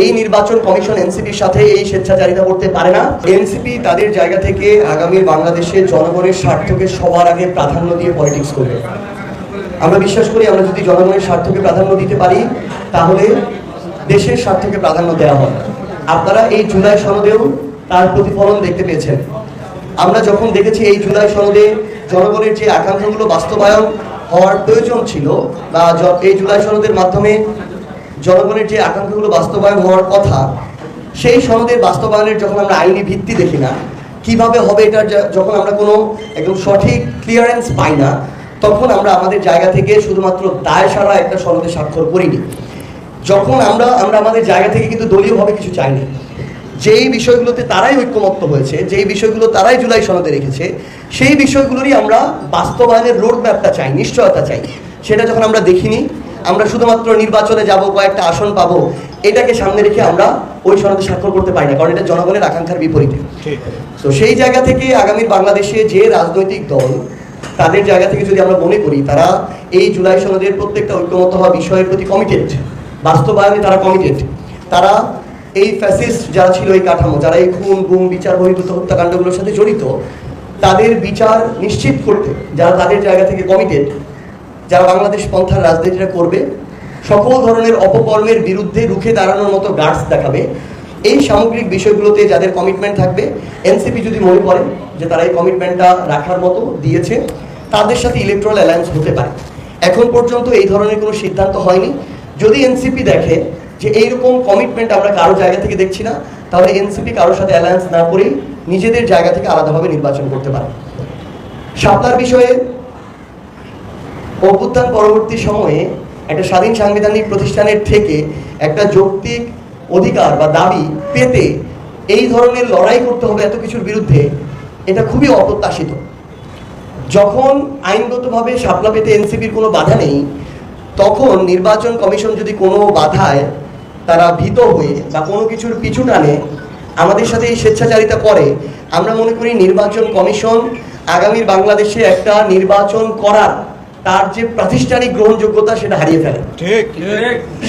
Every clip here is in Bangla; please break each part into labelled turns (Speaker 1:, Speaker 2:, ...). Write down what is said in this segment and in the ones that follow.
Speaker 1: এই নির্বাচন কমিশন এনসিপির সাথে এই স্বেচ্ছাচারিতা করতে পারে না। এনসিপি তাদের জায়গা থেকে আগামী বাংলাদেশে জনগণের স্বার্থকে সবার আগে প্রাধান্য দিয়ে পলিটিক্স করবে। আমরা বিশ্বাস করি, আমরা যদি জনগণের স্বার্থকে প্রাধান্য দিতে পারি, তাহলে দেশের স্বার্থকে প্রাধান্য দেওয়া হয় আপনারা এই জুলাই সনদেও তার প্রতিফলন দেখতে পেয়েছেন। আমরা যখন দেখেছি এই জুলাই সনদে জনগণের যে আকাঙ্ক্ষাগুলো বাস্তবায়ন হওয়ার প্রয়োজন ছিল, বা এই জুলাই সনদের মাধ্যমে জনগণের যে আকাঙ্ক্ষাগুলো বাস্তবায়ন হওয়ার কথা, সেই সনদের বাস্তবায়নের যখন আমরা আইনি ভিত্তি দেখি না, কীভাবে হবে এটা যখন আমরা কোনো একদম সঠিক ক্লিয়ারেন্স পাই না, তখন আমরা আমাদের জায়গা থেকে শুধুমাত্র দায় সারা একটা সনদে স্বাক্ষর করিনি। যখন আমরা আমরা আমাদের জায়গা থেকে কিন্তু দলীয়ভাবে কিছু চাইনি। যেই বিষয়গুলোতে তারাই ঐক্যমত্য হয়েছে, যেই বিষয়গুলো তারাই জুলাই সনদে রেখেছে, সেই বিষয়গুলোরই আমরা বাস্তবায়নের রোড ম্যাপটা চাই, নিশ্চয়তা চাই। সেটা যখন আমরা দেখিনি আমরা শুধুমাত্র নির্বাচনে যাব কয়েকটা আসন পাবো এটাকে সামনে রেখে আমরা ওই সনদে স্বাক্ষর করতে পারি না কারণ এটা জনগণের আকাঙ্ক্ষার বিপরীতে। তো সেই জায়গা থেকে আগামীর বাংলাদেশে যে রাজনৈতিক দল তাদের জায়গা থেকে যদি আমরা মনে করি তারা এই জুলাই সনদের প্রত্যেকটা ঐক্যমত হওয়া বিষয়ের প্রতি কমিটেড বাস্তবায়নে তারা কমিটেড তারা এই ফ্যাসিস্ট যারা ছিল এই কাঠামো যারা এই খুন গুম বিচার বহির্ভূত হত্যাকাণ্ডগুলোর সাথে জড়িত তাদের বিচার নিশ্চিত করতে যারা তাদের জায়গা থেকে কমিটেড যারা বাংলাদেশ পন্থার রাজনীতিটা করবে, সকল ধরনের অপকর্মের বিরুদ্ধে রুখে দাঁড়ানোর মতো গার্ডস দেখাবে। এই সামগ্রিক বিষয়গুলোতে যাদের কমিটমেন্ট থাকবে, এনসিপি যদি মনে করে যে তারা এই কমিটমেন্টটা রাখার মতো দিয়েছে, তাদের সাথে ইলেকট্রাল অ্যালায়েন্স হতে পারে। এখন পর্যন্ত এই ধরনের কোনো সিদ্ধান্ত হয়নি। যদি এনসিপি দেখে যে এইরকম কমিটমেন্ট আমরা কারও জায়গা থেকে দেখছি না, তাহলে এনসিপি কারোর সাথে অ্যালায়েন্স না করেই নিজেদের জায়গা থেকে আলাদাভাবে নির্বাচন করতে পারে। শাপলার বিষয়ে অভ্যুত্থান পরবর্তী সময়ে একটা স্বাধীন সাংবিধানিক প্রতিষ্ঠানের থেকে একটা যৌক্তিক অধিকার বা দাবি পেতে এই ধরনের লড়াই করতে হবে এত কিছুর বিরুদ্ধে, এটা খুবই অপ্রত্যাশিত। যখন আইনগতভাবে শাপলা পেতে এনসিপির কোনো বাধা নেই, তখন নির্বাচন কমিশন যদি কোনো বাধায় তারা ভীত হয়ে বা কোনো কিছুর পিছু টানে, আমাদের সাথে এই স্বেচ্ছাচারিতা করে, আমরা মনে করি নির্বাচন কমিশন আগামীর বাংলাদেশে একটা নির্বাচন করার তার যে প্রাতিষ্ঠানিক গ্রহণযোগ্যতা সেটা হারিয়ে ফেলে।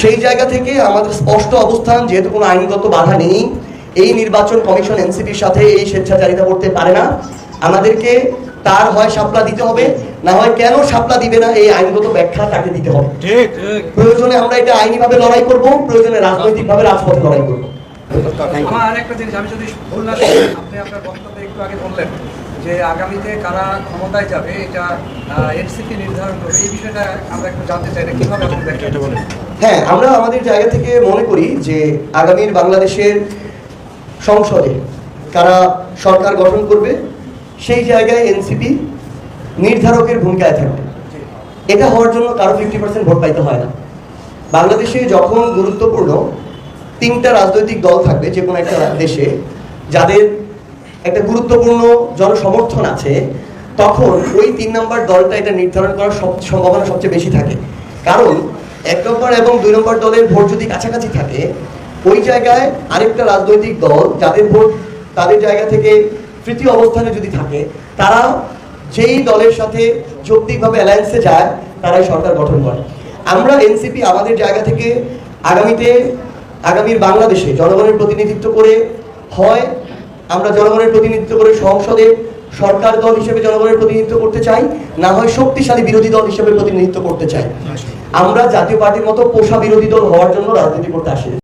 Speaker 1: সেই জায়গা থেকে আমাদের স্পষ্ট অবস্থান যেহেতু কোনো আইনগত বাধা নেই এই নির্বাচন কমিশন এনসিপির সাথে এই স্বেচ্ছাচারিতা করতে পারে না। আমাদেরকে তার হয় সাপলা দিতে হবে না হয় কেন সাপলা দিবে না এই আইনগত ব্যাখ্যা তাকে দিতে হবে। প্রয়োজনে আমরা এটা আইনিভাবে লড়াই করব প্রয়োজনে রাজনৈতিকভাবে রাজপথে লড়াই করব।
Speaker 2: আমার আরেকটা জিনিস আমি যদি ভুল না আপনি আপনার বক্তব্যে একটু আগে বললেন। যে আগামীতে কারা ক্ষমতায় যাবে, এটা এনসিপি নির্ধারণ করবে, এই বিষয়টা আমরা একটু জানতে চাই, এটা কীভাবে আপনি
Speaker 3: এটা বলেন
Speaker 1: হ্যাঁ আমরা আমাদের জায়গা থেকে মনে করি যে আগামীর বাংলাদেশের সংসদে কারা সরকার গঠন করবে, সেই জায়গায় এনসিপি নির্ধারকের ভূমিকায় থাকবে। এটা হওয়ার জন্য কারও ফিফটি পার্সেন্ট ভোট পাইতে হয় না। বাংলাদেশে যখন গুরুত্বপূর্ণ তিনটা রাজনৈতিক দল থাকবে, যে কোনো একটা দেশে, যাদের একটা গুরুত্বপূর্ণ জনসমর্থন আছে, তখন ওই তিন নম্বর দলটা এটা নির্ধারণ করার সব সম্ভাবনা সবচেয়ে বেশি থাকে। কারণ এক নম্বর এবং দুই নম্বর দলের ভোট যদি কাছাকাছি থাকে, ওই জায়গায় আরেকটা রাজনৈতিক দল যাদের ভোট তাদের জায়গা থেকে তৃতীয় অবস্থানে যদি থাকে, তারা যেই দলের সাথে যৌক্তিকভাবে অ্যালায়েন্সে যায়, তারাই সরকার গঠন করে। আমরা এনসিপি আমাদের জায়গা থেকে আগামীতে, আগামীর বাংলাদেশে জনগণের প্রতিনিধিত্ব করে হয় আমরা জনগণের প্রতিনিধিত্ব করে সংসদে সরকার দল হিসেবে জনগণের প্রতিনিধিত্ব করতে চাই, না হয় শক্তিশালী বিরোধী দল হিসেবে প্রতিনিধিত্ব করতে চাই। আমরা জাতীয় পার্টির মতো পোষা বিরোধী দল হওয়ার জন্য রাজনীতি করতে আসি।